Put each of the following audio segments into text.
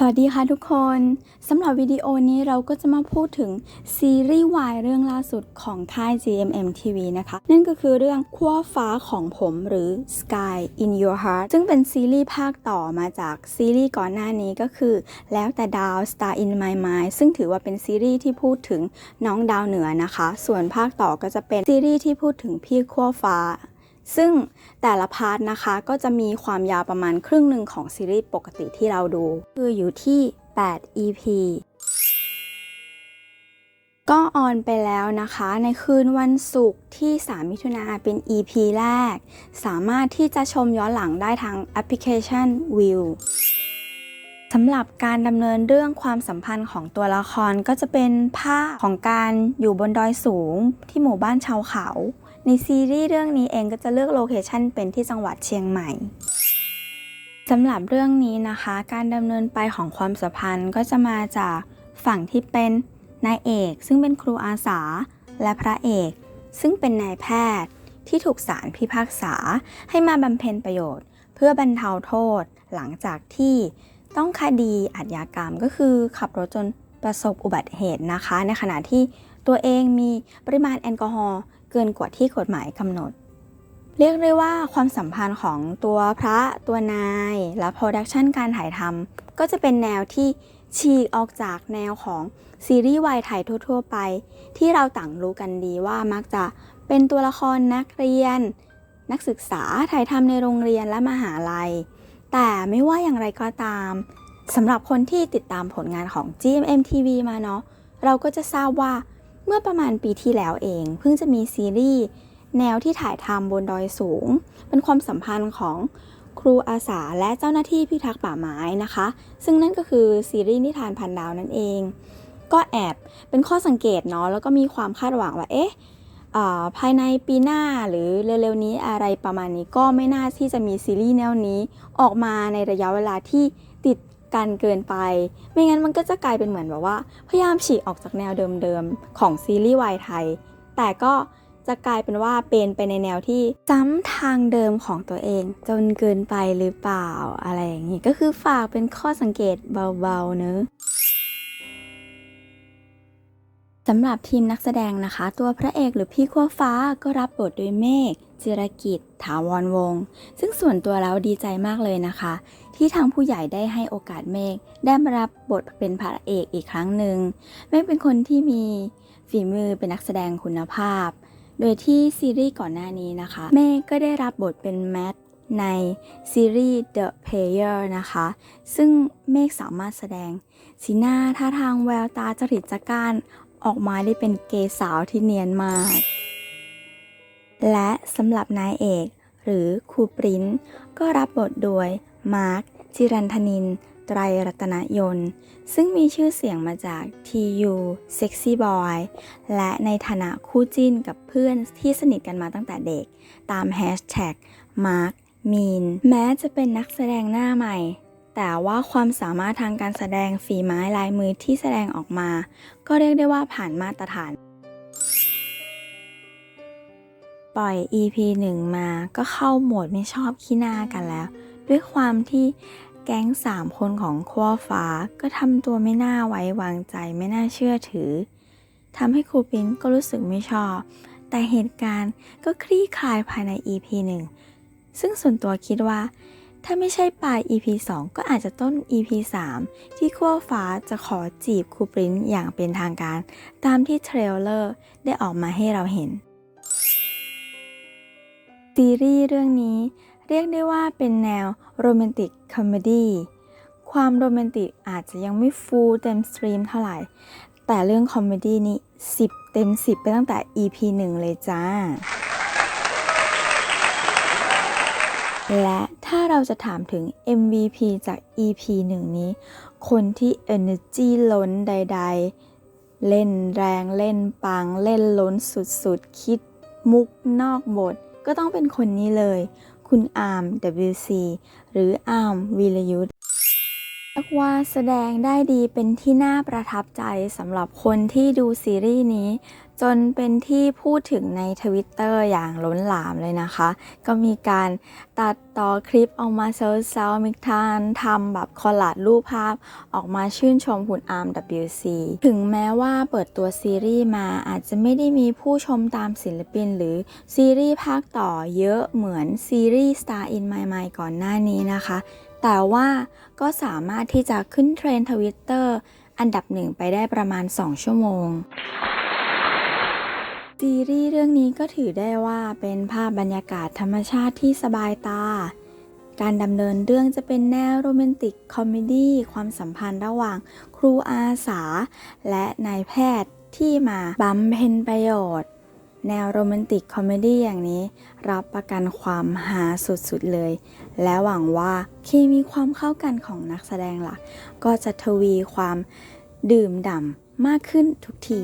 สวัสดีค่ะทุกคนสำหรับวิดีโอนี้เราก็จะมาพูดถึงซีรีส์วายเรื่องล่าสุดของค่าย GMM TV นะคะ นั่นก็คือเรื่องขั้วฟ้าของผมหรือ Sky in Your Heart ซึ่งเป็นซีรีส์ภาคต่อมาจากซีรีส์ก่อนหน้านี้ก็คือ แล้วแต่ดาว Star in My Mind ซึ่งถือว่าเป็นซีรีส์ที่พูดถึงน้องดาวเหนือนะคะ ส่วนภาคต่อก็จะเป็นซีรีส์ที่พูดถึงพี่ขั้วฟ้า ซึ่งแต่ละพาร์ทนะคะก็จะมีความยาวประมาณครึ่งหนึ่งของซีรีส์ปกติที่เราดู คืออยู่ที่ 8 EP ก็ออนไปแล้วนะคะ ในคืนวันศุกร์ที่ 3 มิถุนาเป็น EP แรก สามารถที่จะชมย้อนหลังได้ทางแอปพลิเคชัน View สำหรับการดำเนินเรื่องความสัมพันธ์ของตัวละครก็จะเป็นภาพของการอยู่บนดอยสูงที่หมู่บ้านชาวเขา ในซีรีส์เรื่องนี้เองก็จะเลือกโลเคชันเป็นที่จังหวัดเชียงใหม่สำหรับเรื่องนี้นะคะ การดำเนินไปของความสัมพันธ์ก็จะมาจากฝั่งที่เป็นนายเอก ซึ่งเป็นครูอาสา และพระเอก ซึ่งเป็นนายแพทย์ที่ถูกศาลพิพากษาให้มาบำเพ็ญประโยชน์ เพื่อบรรเทาโทษ หลังจากที่ต้องคดีอาญากรรมก็คือขับรถจนประสบอุบัติเหตุนะคะ ในขณะที่ ตัวเองมีปริมาณแอลกอฮอล์เกินกว่าที่กฎหมายกำหนด เรียกได้ว่าความสัมพันธ์ของตัวพระตัวนาย และโปรดักชันการถ่ายทำก็จะเป็นแนวที่ฉีกออกจากแนวของซีรีส์วายไทยทั่ว ๆ ไป ที่เราต่างรู้กันดีว่ามักจะเป็นตัวละครนักเรียน นักศึกษาถ่ายทำในโรงเรียนและมหาลัย แต่ไม่ว่าอย่างไรก็ตามสำหรับคนที่ติดตามผลงานของ GMM TV มาเนาะเราก็จะทราบว่า เมื่อประมาณปีที่แล้วเอง เพิ่งจะมีซีรีส์แนวที่ถ่ายทำบนดอยสูง เป็นความสัมพันธ์ของครูอาสาและเจ้าหน้าที่พิทักษ์ป่าไม้นะคะ ซึ่งนั่นก็คือซีรีส์นิทานพันดาวนั่นเอง ก็แอบเป็นข้อสังเกตเนาะแล้วก็มีความคาดหวังว่าเอ๊ะภายในปีหน้าหรือเร็วๆนี้อะไรประมาณนี้ก็ไม่น่าที่จะมีซีรีส์แนวนี้ออกมาในระยะเวลาที่ กันเกินไป ไม่งั้นมันก็จะกลายเป็นเหมือนแบบว่า พยายามฉีกออกจากแนวเดิมๆ ของซีรีส์วายไทย แต่ก็จะกลายเป็นว่าเป็นไปในแนวที่ซ้ำทางเดิมของตัวเอง จนเกินไปหรือเปล่าอะไรอย่างนี้ก็คือฝากเป็นข้อสังเกตเบาๆเนอะ สำหรับทีมนักแสดงนะคะ ตัวพระเอกหรือพี่ขั้วฟ้าก็รับบทโดยเมฆจิรกิจ ถาวรวงศ์ซึ่งส่วนตัวแล้วดีใจมากเลยนะคะ ที่ทางผู้ใหญ่ได้ให้โอกาสเมฆได้มารับบทเป็นพระเอกอีกครั้งหนึ่งเมฆเป็นคนที่มีฝีมือเป็นนักแสดงคุณภาพ โดยที่ซีรีส์ก่อนหน้านี้นะคะ เมฆก็ได้รับบทเป็นแมทในซีรีส์ The Player นะคะ ซึ่งเมฆสามารถแสดง สีหน้าท่าทางแววตาจริตจักราน ออกมาได้เป็นเกสาวที่เนียนมาก และสำหรับนายเอก หรือครูปริ้นก็รับบทโดย มาร์คจิรันธนิน ไตรรัตนยนต์ ซึ่งมีชื่อเสียงมาจาก TU Sexy Boy และในฐานะคู่จิ้นกับเพื่อนที่สนิทกันมาตั้งแต่เด็ก ตามแฮชแท็กมาร์คมีน แม้จะเป็นนักแสดงหน้าใหม่ แต่ว่าความสามารถทางการแสดงฝีไม้ลายมือที่แสดงออกมา ก็เรียกได้ว่าผ่านมาตรฐาน ปล่อย EP 1 มาก็เข้าโหมดไม่ชอบขี้หน้ากันแล้ว ด้วยความที่แก๊ง 3 คนของขั้วฟ้าก็ทำตัวไม่น่าไว้วางใจไม่น่าเชื่อถือทำให้ครูปินก็รู้สึกไม่ชอบ แต่เหตุการณ์ก็คลี่คลายภายใน EP 1 ซึ่งส่วนตัวคิดว่า ถ้าไม่ใช่ปลาย EP 2 ก็อาจจะต้น EP 3 ที่ขั้วฟ้าจะขอจีบครูปริ้นอย่างเป็นทางการ ตามที่เทรลเลอร์ได้ออกมาให้เราเห็น ซีรีส์เรื่องนี้เรียกได้ว่าเป็นแนวโรแมนติกคอมเมดี้ความโรแมนติกอาจจะยังไม่ฟูลเต็มสตรีมเท่าไหร่ แต่เรื่องคอมเมดี้นี้ 10 เต็ม 10 ไปตั้งแต่ EP 1 เลยจ้า และ ถ้าเราจะถามถึง MVP จาก EP 1นี้ คนที่ Energy ล้นใด ๆ เล่นแรงเล่นปัง เล่นล้นสุดๆ คิดมุกนอกบท ก็ต้องเป็นคนนี้เลย คุณอาร์ม WC หรืออาร์มวีรยุทธ เรียกว่าแสดงได้ดีเป็นที่น่าประทับใจสำหรับคนที่ดูซีรีส์นี้ จนเป็นที่พูดถึงในทวิตเตอร์อย่างล้นหลามเลยนะคะ ก็มีการตัดต่อคลิปออกมาเซลเซลมิกทานทำแบบคอลลาดรูปภาพออกมาชื่นชมคุณอาร์ม WC ถึงแม้ว่าเปิดตัวซีรีส์มาอาจจะไม่ได้มีผู้ชมตามศิลปินหรือซีรีส์ภาคต่อเยอะเหมือนซีรีส์ Star in My Mind ก่อนหน้านี้นะคะ แต่ว่าก็สามารถที่จะขึ้นเทรนด์ทวิตเตอร์อันดับหนึ่งไปได้ประมาณ 2 ชั่วโมง ซีรีส์เรื่องนี้ก็ถือได้ว่าเป็นภาพบรรยากาศธรรมชาติที่สบายตา การดำเนินเรื่องจะเป็นแนวโรแมนติกคอมเมดี้ความสัมพันธ์ระหว่างครูอาสา และนายแพทย์ที่มาบำเพ็ญประโยชน์ แนวโรแมนติกคอมเมดี้อย่างนี้ รับประกันความหาสุดๆเลย และหวังว่าเคมีความเข้ากันของนักแสดงหลัก ก็จะทวีความดื่มด่ำมากขึ้นทุกที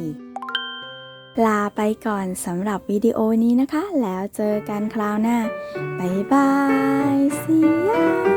ลาไปก่อนสำหรับวิดีโอนี้นะคะ แล้วเจอกันคราวหน้า บ๊ายบาย see ya